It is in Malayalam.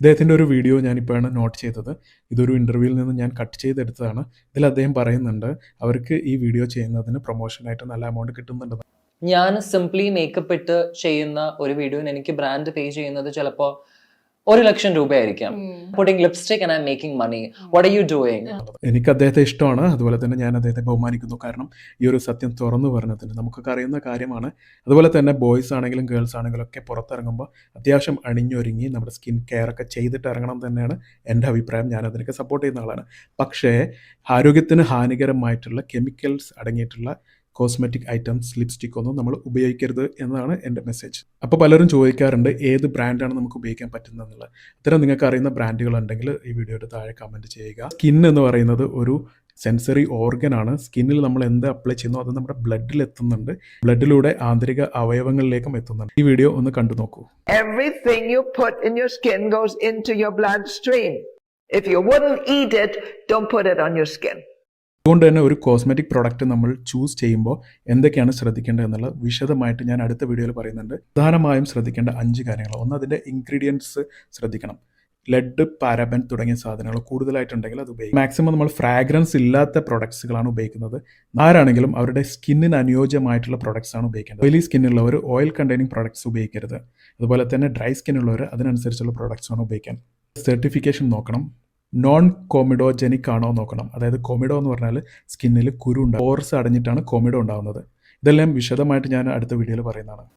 ഇദ്ദേഹത്തിന്റെ ഒരു വീഡിയോ ഞാനിപ്പോഴാണ് നോട്ട് ചെയ്തത്. ഇതൊരു ഇന്റർവ്യൂവിൽ നിന്ന് ഞാൻ കട്ട് ചെയ്തെടുത്തതാണ്. ഇതിൽ അദ്ദേഹം പറയുന്നുണ്ട് അവർക്ക് ഈ വീഡിയോ ചെയ്യുന്നതിന് പ്രൊമോഷനായിട്ട് നല്ല എമൗണ്ട് കിട്ടുന്നുണ്ട് ഞാൻ സിംപ്ലി മേക്കപ്പ് ഇട്ട് ചെയ്യുന്ന ഒരു വീഡിയോന് എനിക്ക് ബ്രാൻഡ് പേ ചെയ്യുന്നത് ചിലപ്പോ ഒരു ലക്ഷം രൂപയായിരിക്കാം. Putting lipstick and I making money what are you doing എനിക്ക് അദ്ദേഹത്തെ ഇഷ്ടമാണ്. അതുപോലെ തന്നെ ഞാൻ അദ്ദേഹത്തെ ബഹുമാനിക്കുന്നു. കാരണം ഈ ഒരു സത്യം തുറന്നു പറഞ്ഞതിന് നമുക്കൊക്കെ അറിയുന്ന കാര്യമാണ്. അതുപോലെ തന്നെ ബോയ്സ് ആണെങ്കിലും ഗേൾസ് ആണെങ്കിലും ഒക്കെ പുറത്തിറങ്ങുമ്പോൾ അത്യാവശ്യം അണിഞ്ഞൊരുങ്ങി നമ്മുടെ സ്കിൻ കെയർ ഒക്കെ ചെയ്തിട്ട് ഇറങ്ങണം തന്നെയാണ് എന്റെ അഭിപ്രായം. ഞാൻ അതിനൊക്കെ സപ്പോർട്ട് ചെയ്യുന്ന ആളാണ്. പക്ഷേ ആരോഗ്യത്തിന് ഹാനികരമായിട്ടുള്ള കെമിക്കൽസ് അടങ്ങിയിട്ടുള്ള കോസ്മെറ്റിക് ഐറ്റംസ് ലിപ്സ്റ്റിക് ഒന്നും നമ്മൾ ഉപയോഗിക്കരുത് എന്നതാണ് എന്റെ മെസ്സേജ് അപ്പോൾ പലരും ചോദിക്കാറുണ്ട് ഏത് ബ്രാൻഡാണ് നമുക്ക് ഉപയോഗിക്കാൻ പറ്റുന്നതെന്നുള്ളത് ഇത്തരം നിങ്ങൾക്ക് അറിയുന്ന ബ്രാൻഡുകൾ ഉണ്ടെങ്കിൽ ഈ വീഡിയോയുടെ താഴെ കമന്റ് ചെയ്യുക. സ്കിൻ എന്ന് പറയുന്നത് ഒരു സെൻസറി ഓർഗൻ ആണ്. സ്കിന്നിൽ നമ്മൾ എന്ത് അപ്ലൈ ചെയ്യുന്നു അത് നമ്മുടെ ബ്ലഡിൽ എത്തുന്നുണ്ട്. ബ്ലഡിലൂടെ ആന്തരിക അവയവങ്ങളിലേക്കും എത്തുന്നുണ്ട്. ഈ വീഡിയോ ഒന്ന് കണ്ടു നോക്കൂ. Everything you put in your skin goes into your stream If you wouldn't eat it, don't put it on your skin. അതുകൊണ്ട് തന്നെ ഒരു കോസ്മെറ്റിക് പ്രോഡക്റ്റ് നമ്മൾ ചൂസ് ചെയ്യുമ്പോൾ എന്തൊക്കെയാണ് ശ്രദ്ധിക്കേണ്ടത് എന്നുള്ളത് വിശദമായിട്ട് ഞാൻ അടുത്ത വീഡിയോയിൽ പറയുന്നുണ്ട്. പ്രധാനമായും ശ്രദ്ധിക്കേണ്ട അഞ്ച് കാര്യങ്ങൾ. ഒന്ന് അതിന്റെ ഇൻഗ്രീഡിയൻസ് ശ്രദ്ധിക്കണം. ലെഡ് പാരബൻ തുടങ്ങിയ സാധനങ്ങൾ കൂടുതലായിട്ടുണ്ടെങ്കിൽ അത് ഉപയോഗിക്കും. മാക്സിമം നമ്മൾ ഫ്രാഗ്രൻസ് ഇല്ലാത്ത പ്രൊഡക്ട്സുകളാണ് ഉപയോഗിക്കുന്നത്. ആരാണെങ്കിലും അവരുടെ സ്കിന്നിന് അനുയോജ്യമായിട്ടുള്ള പ്രൊഡക്ട്സ് ആണ് ഉപയോഗിക്കേണ്ടത്. ഓയിലി സ്കിന്നുള്ളവർ ഓയിൽ കണ്ടെയ്നിങ് പ്രൊഡക്ട്സ് ഉപയോഗിക്കരുത്. അതുപോലെ തന്നെ ഡ്രൈ സ്കിന്നുള്ളവർ അതിനനുസരിച്ചുള്ള പ്രൊഡക്ട്സ് ആണ് ഉപയോഗിക്കാൻ സർട്ടിഫിക്കേഷൻ നോക്കണം. നോൺ കോമിഡോജനിക് ആണോ നോക്കണം. അതായത് കോമിഡോ എന്ന് പറഞ്ഞാൽ സ്കിന്നിൽ കുരു ഉണ്ടാകും അടഞ്ഞിട്ടാണ് കോമിഡോ ഉണ്ടാകുന്നത് ഇതെല്ലാം വിശദമായിട്ട് ഞാൻ അടുത്ത വീഡിയോയിൽ പറയുന്നതാണ്.